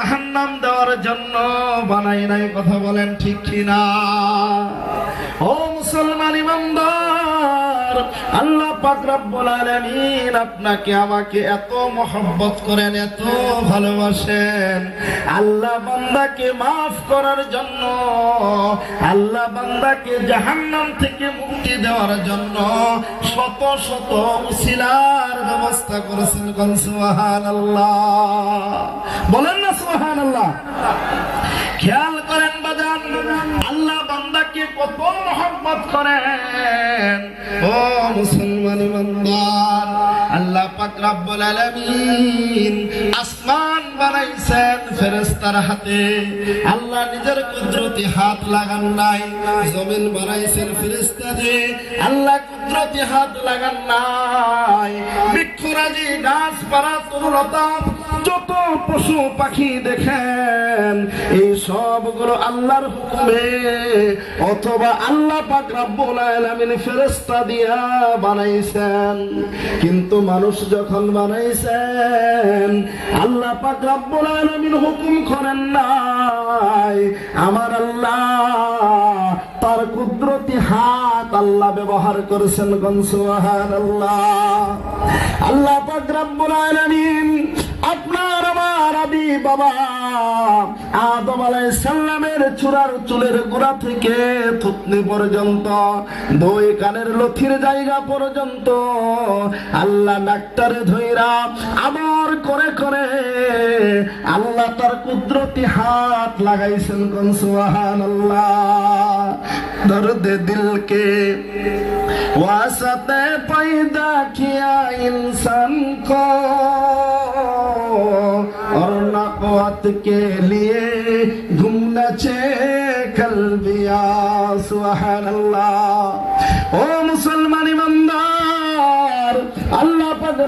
জাহান্নাম দেওয়ার জন্য বানাই নাই কথা বলেন ঠিক কিনা? ও মুসলমান ইমানদার আল্লাহ পাক রব্বুল আলামিন আপনাকে আমাকে এত মহব্বত করেন, এত ভালোবাসেন। আল্লাহ বান্দাকে মাফ করার জন্য, আল্লাহ বান্দাকে জাহান্নাম থেকে মুক্তি দেওয়ার জন্য শত শত উসিলার ব্যবস্থা করেছেন কোন সুবহানাল্লাহ। বলেন না সুবহানাল্লাহ। খেয়াল করেন বাজান আল্লাহ বান্দাকে কত মহব্বত করেন? ও মুসলমান ইমানদার, আল্লাহ পাক রব্বুল আলামিন আসমান বানাইছেন ফেরেশতার হাতে। আল্লাহ নিজের কুদরতি হাত লাগান নাই, জমিন বানাইছেন ফেরেশতা দিয়ে আল্লাহ কুদরতি হাত লাগান নাই। বৃক্ষরাজি, গাছপালা, তরুলতা পশু পাখি দেখেন, এই সবগুলো আল্লাহর হুকুমে, অথবা আল্লাহ পাক রব্বুল আলামিন ফেরেশতা দিয়া বানাইছেন। কিন্তু মানুষ যখন বানাইছেন, আল্লাহ পাক রব্বুল আলামিন হুকুম করেন নাই, আমার আল্লাহ তার কুদরতি হাত আল্লাহ ব্যবহার করেছেন গন সুবহানাল্লাহ। আল্লাহ পাক রব্বুল আলামিন আপনার বাবা, আদম আলাইসাল্লামের চূড়ার চুলের গোড়া থেকে থুতনি পর্যন্ত, দুই কানের লথির জায়গা পর্যন্ত আল্লাহ ডাক্তারে ধৈরা আমার করে করে আল্লাহ তার কুদরতি হাত লাগাইছেন কনসুহান আল্লাহ দর্দ দিলকে ওয়াসাতে পাইদা কিয়া ইনসান কো के लिए घूमना चे कल बिया सुहा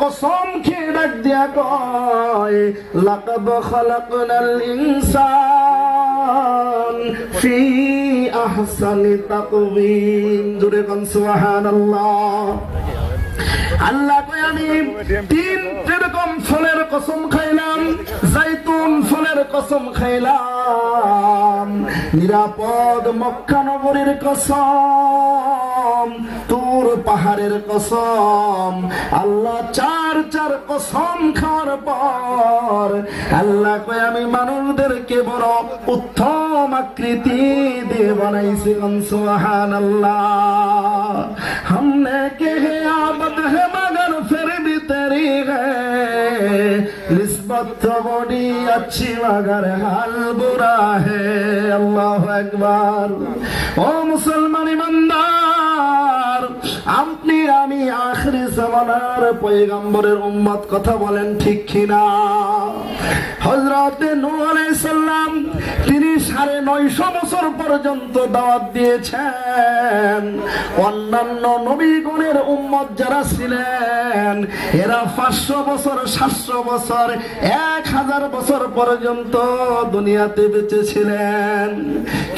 কসম খেয়ে ডাক দিয়া কয়, লাকাদ খালাকনাল ইনসান ফি আহসানি তাকওয়িম। জুরে কোন, সুবহানাল্লাহ। আল্লাহ কয়, আমি তিন এরকম ফলের কসম খাইলাম। কসম খাইলাম। নিরাপদ মক্কা নগরীর কসম, তোর পাহাড়ের কসম, আল্লাহ চার চার কসম খাওয়ার পর, আল্লাহ কয়, আমি মানুষদেরকে বড় উত্তম আকৃতি দিয়ে বানাইছি। সোহান আল্লাহ হামনে কে হে আবদ হে বডি আছি হে, আল্লাহ একবার ও মুসলমান আপনি আমি আখরি জমানার পয়গম্বরের উম্মত, কথা বলেন ঠিক কিনা? হজরত নাম তিনি সাড়ে নয়শো বছর পর্যন্ত দাওয়াত দিয়েছেন। অন্যান্য নবীগণের উম্মত যারা ছিলেন, এরা পাঁচশো বছর, সাতশো বছর, এক হাজার বছর পর্যন্ত দুনিয়াতে বেঁচে ছিলেন।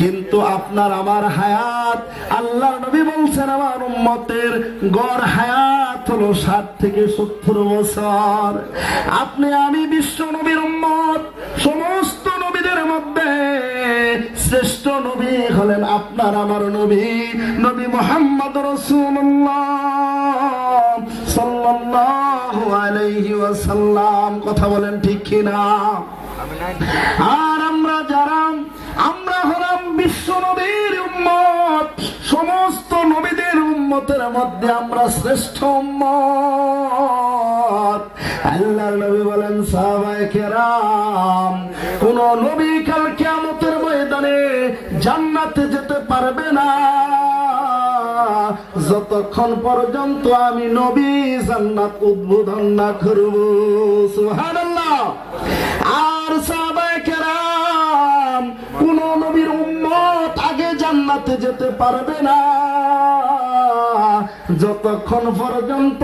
কিন্তু আপনার আমার হায়াত আল্লাহ নবী বলছেন, আমার উম্মতের গড় হায়াত হলো ষাট থেকে সত্তর বছর। আপনি, আমি বিশ্ব নবীর উম্মত, সমস্ত শ্রেষ্ঠ নবী হলেন আপনার আমার নবী নবী মোহাম্মদ রসুল্লাহ কথা বলেন ঠিক কিনা? আর আমরা যারা, আমরা হলাম বিশ্ব নবীর উম্মত, সমস্ত নবীদের উম্মতের মধ্যে আমরা শ্রেষ্ঠ উম্মত। আল্লাহর নবী বলেন সাহাবায়ে কেরাম, কোন নবী জান্নাতে যেতে পারবে না। যতক্ষণ পর্যন্ত আমি নবী জান্নাত উদ্বোধন না করব। আর সাহাবায়ে কোন নবীর উম্মত আগে জান্নাতে যেতে পারবে না। যতক্ষণ পর্যন্ত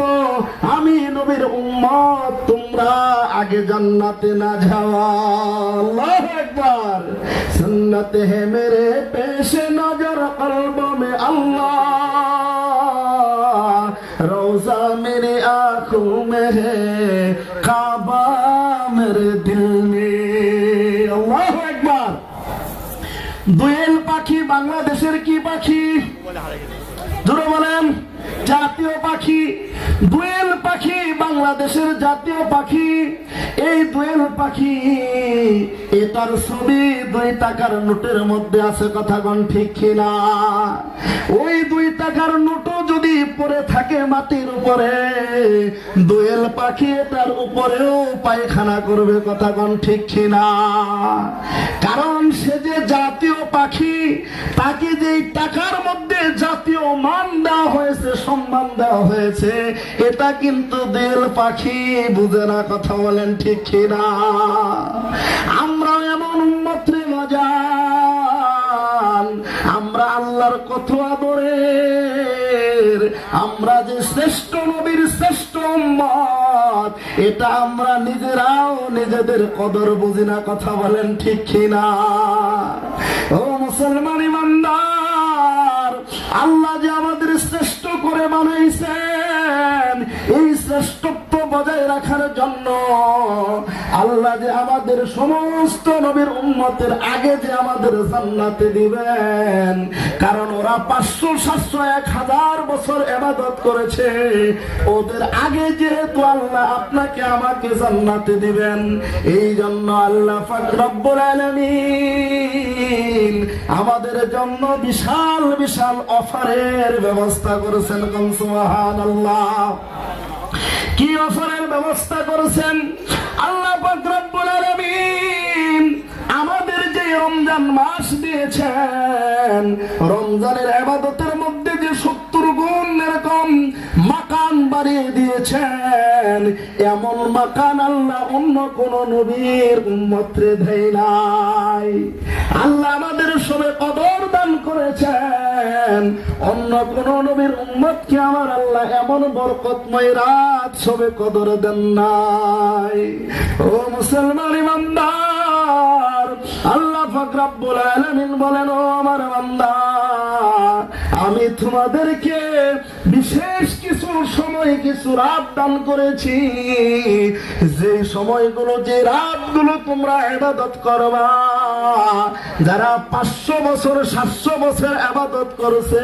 আমি নবীর উম্মত, তোমরা আগে জান্নাতে না যাওয়া আল্লাহ একবার সন্নাতে হে মেরে পেশে নজর কলব আল্লাহ। রোজা মেরে আঁখো মে কাবা মেরে মে আল্লাহ একবার দুয়েল পাখি বাংলাদেশের কি পাখি? ধরো বলেন। জাতীয় পাখি, দোয়েল পাখি, বাংলাদেশের জাতীয় পাখি। এই দোয়েল পাখি, এ তার ছবি দুই টাকার নোটের মধ্যে আছে কথা ঠিক ওই দুই টাকার নোটও যদি পড়ে থাকে মাটির উপরে, দোয়েল পাখি এটার উপরেও পায়খানা করবে কথা কোন ঠিক কিনা? কারণ সে যে জাতীয় পাখি, তাকে যে টাকার মধ্যে জাতীয় মান দেওয়া হয়েছে, সম্মান দেওয়া হয়েছে, এটা কিন্তু দোয়েল পাখি বুঝে না কথা বলেন ঠিক কিনা? আমরা এমন উন্মত্রে আমরা আল্লাহর কত আদরের। আমরা যে শ্রেষ্ঠ নবীর শ্রেষ্ঠ উম্মত, এটা আমরা নিজেরাও নিজেদের কদর বুঝি না, কথা বলেন ঠিক কিনা? ও মুসলমান ইমানদার, আল্লাহ যে আমাদের শ্রেষ্ঠ করে বানাইছেন এই শ্রেষ্ঠত্ব বজায় রাখার জন্য। আল্লাহ যে আমাদের সমস্ত নবীর উন্মতের আগে যে আমাদের জান্নাতে দিবেন, কারণ ওরা পাঁচশো, সাতশো, এক হাজার বছর এবাদত করেছে। ওদের আগে যেহেতু আল্লাহ আপনাকে আমাকে জান্নাতে দিবেন এই জন্য আল্লাহ পাক রব্বুল আলামিন আমাদের জন্য বিশাল বিশাল অফারের ব্যবস্থা করেছেন। সুবহানাল্লাহ। কি অফারের ব্যবস্থা করেছেন আল্লাহ আমাদের যে রমজান মাস দিয়েছেন, রমজানের আবাদতের মধ্যে যে সত্তর গুণ এরকম বাড়িয়ে দিয়েছেন। এমন মাকান আল্লাহ অন্য কোন নবীর উম্মত্রে দেয় নাই। আল্লাহ আমাদের সবে কদর দান করেছেন। অন্য কোন নবীর উম্মতকে আমার আল্লাহ এমন বরকতময় রাত সবে কদর দেন নাই। ও মুসলমান ইমানদার, আল্লাহ ফাকরাব্বুল আলামিন বলেন, ও আমার বান্দা, আমি তোমাদেরকে বিশেষ কিছু সময় কিছু রাত দান করেছি। যে সময়গুলো, যে রাতগুলো তোমরা আবাদত করবা, যারা পাঁচশো বছর, সাতশো বছর আবাদত করেছে,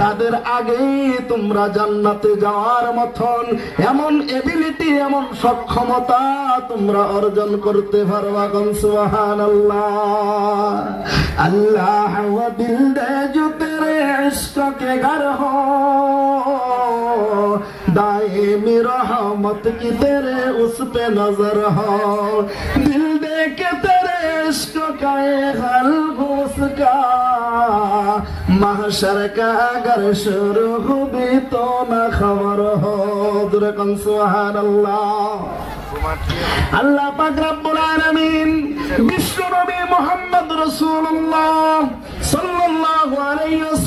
তাদের আগেই তোমরা জান্নাতে যাওয়ার মতন এমন এবিলিটি এমন সক্ষমতা তোমরা অর্জন করতে পারবা কনসুহান আল্লাহ আল্লাহ দিল দেয় عشق کے گھر ہو دائمی رحمت کی تیرے اس پہ نظر ہو دل دے کے تیرے عشق کا خلق اس کا محشر کا اگر شروع ہو بھی تو نہ خبر ہو درکن سبحان اللہ আল্লাহ পাক রব্বুল আলামিন বিশ্ব নবী মুহাম্মদ রাসূলুল্লাহ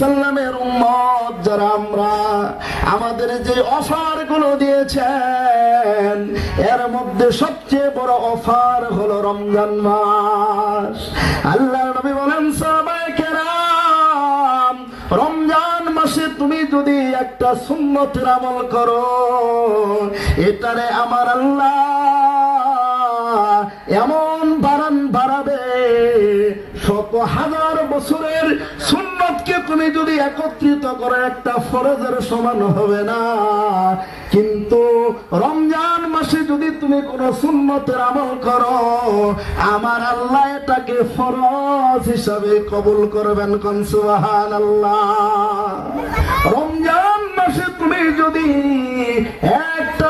ওয়াসাল্লামের উম্মত যারা আমরা আমাদের যে অফারগুলো দিয়েছেন, এর মধ্যে সবচেয়ে বড় অফার হলো রমজান মাস। আল্লাহ নবী বলেন, সাহাবায়ে কেরাম, রমজান মাসে তুমি যদি একটা সুন্নতের আমল করো, এটারে আমার আল্লাহ এমন বাড়ান বাড়াবে শত হাজার বছরের সুন্নতকে তুমি যদি একত্রিত করে, একটা ফরজের সমান হবে না। কিন্তু রমজান মাসে যদি তুমি কোন সুন্নতের আমল করো, আমার আল্লাহ এটাকে ফরজ হিসাবে কবুল করবেন কন? সুবহান আল্লাহ রমজান মাসে তুমি যদি একটা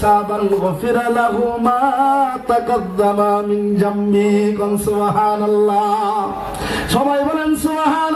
হিসাবান গফিরা লাহু মা তাকাদ্দামা মিন জামবি কোন সুবহানাল্লাহ সবাই বলেন সুবহান